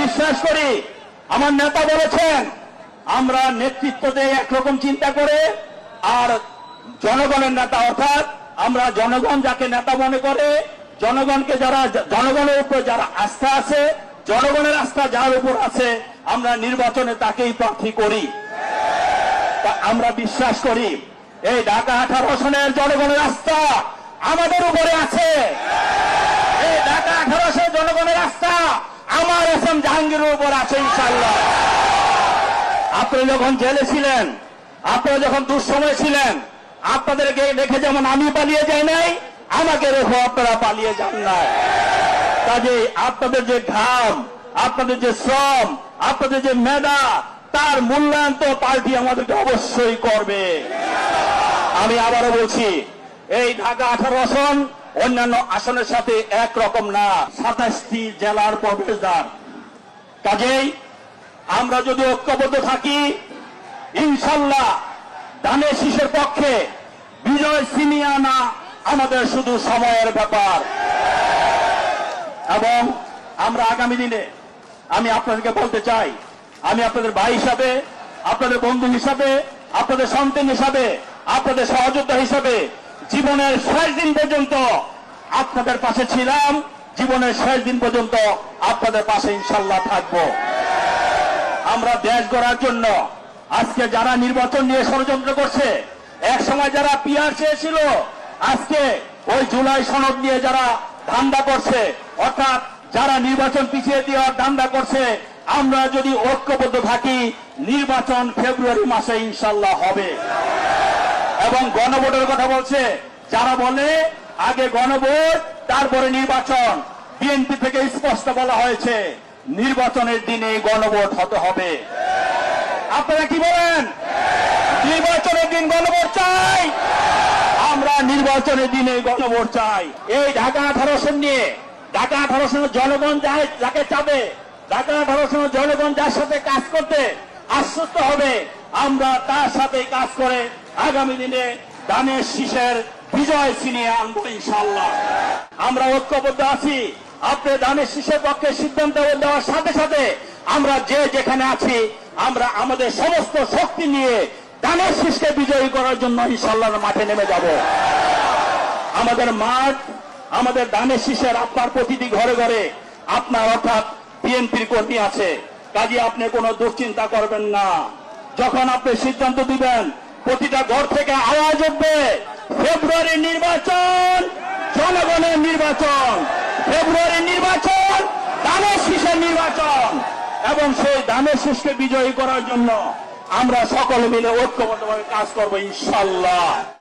বিশ্বাস করি, আমার নেতা বলেছেন, আমরা নেতৃত্বতে একরকম চিন্তা করে আর জনগণের নেতা, অর্থাৎ আমরা জনগণ যাকে নেতা মনে করে, জনগণকে যারা, জনগণের উপর যারা আস্থা আছে, জনগণের আস্থা যার উপর আছে, আমরা নির্বাচনে তাকেই প্রার্থী করি। আমরা বিশ্বাস করি, এই ঢাকা আঠারো সনের জনগণের আস্থা আমাদের উপরে আছে। এই ঢাকা আঠারোশো জনগণের আস্থা আমার এস জাহাঙ্গীরের উপর আছে ইনশাল্লাহ আপনি যখন জেলে ছিলেন, আপনারা যখন দুঃসময় ছিলেন, আপনাদেরকে রেখে যেমন আমি পালিয়ে যাই নাই, আমাকে রেখে, আপনারা পালিয়ে যান নাই। কাজে আপনাদের যে ঘাম, আপনাদের যে শ্রম, আপনাদের যে মেধা, তার মূল্যায়ন তো পার্টি আমাদেরকে অবশ্যই করবে। আমি আবারও বলছি, এই ঢাকা আঠারো আসন অন্যান্য আসনের সাথে এক রকম না। সাতাশটি জেলার প্রবেশদ্বার। কাজেই আমরা যদি ঐক্যবদ্ধ থাকি, ইনশাল্লাহ ধানের শীষের পক্ষে বিজয় ছিনিয়ে আনা আমাদের শুধু সময়ের ব্যাপার। এবং আমরা আগামী দিনে, আমি আপনাদেরকে বলতে চাই, আমি আপনাদের ভাই হিসাবে, আপনাদের বন্ধু হিসাবে, আপনাদের সন্তান হিসাবে, আপনাদের সহযোদ্ধা হিসাবে জীবনের শেষ দিন পর্যন্ত আপনাদের পাশে ছিলাম। জীবনের শেষ দিন পর্যন্ত আপনাদের পাশে ইনশাল্লাহ থাকব। আমরা দেশ গড়ার জন্য আজকে যারা নির্বাচন নিয়ে ষড়যন্ত্র করছে এক সময় যারা পিয়ার চেয়েছিল, আজকে ওই জুলাই সনদ নিয়ে যারা ধান্দা করছে, অর্থাৎ যারা নির্বাচন পিছিয়ে দেওয়ার ধান্দা করছে, আমরা যদি ঐক্যবদ্ধ থাকি, নির্বাচন ফেব্রুয়ারি মাসে ইনশাল্লাহ হবে। এবং গণভোটের কথা বলছে। যারা বলে, আগে গণভোট, তারপরে নির্বাচন। বিএনপি থেকে স্পষ্ট বলা হয়েছে, নির্বাচনের দিনে গণভোট হতে হবে। আপনারা কি বলেন? নির্বাচনের দিন গণভোট চাই। আমরা নির্বাচনের দিনে গণভোট চাই। এই ঢাকা আঠারো সন নিয়ে, ঢাকা আঠারো সনের জনগণ যাকে চাবে, ঢাকা আঠারো সনের জনগণ যার সাথে কাজ করতে আশ্বস্ত হবে, আমরা তার সাথে কাজ করে আগামী দিনে দানের শীষের বিজয় ছিনিয়ে আনব ইনশাল্লাহ আমরা ঐক্যবদ্ধ আছি। আপনি দানের শীষের পক্ষে সিদ্ধান্ত দেওয়ার সাথে সাথে আমরা যে যেখানে আছি, আমরা আমাদের সমস্ত শক্তি নিয়ে দানের শীষকে বিজয়ী করার জন্য ইনশাল্লাহ মাঠে নেমে যাব। আমাদের মাঠ, আমাদের দানের শীষের আপনার প্রতিটি ঘরে ঘরে আপনার অর্থাৎ বিএনপির কর্মী আছে। কাজে আপনি কোনো দুশ্চিন্তা করবেন না। যখন আপনি সিদ্ধান্ত দিবেন প্রতিটা ঘর থেকে আওয়াজ উঠবে। ফেব্রুয়ারি নির্বাচন, জনগণের নির্বাচন। ফেব্রুয়ারি নির্বাচন দানের শীষের নির্বাচন। এবং সেই দানের শীষকে বিজয়ী করার জন্য আমরা সকলে মিলে ঐক্যবদ্ধভাবে কাজ করব, ইনশাল্লাহ।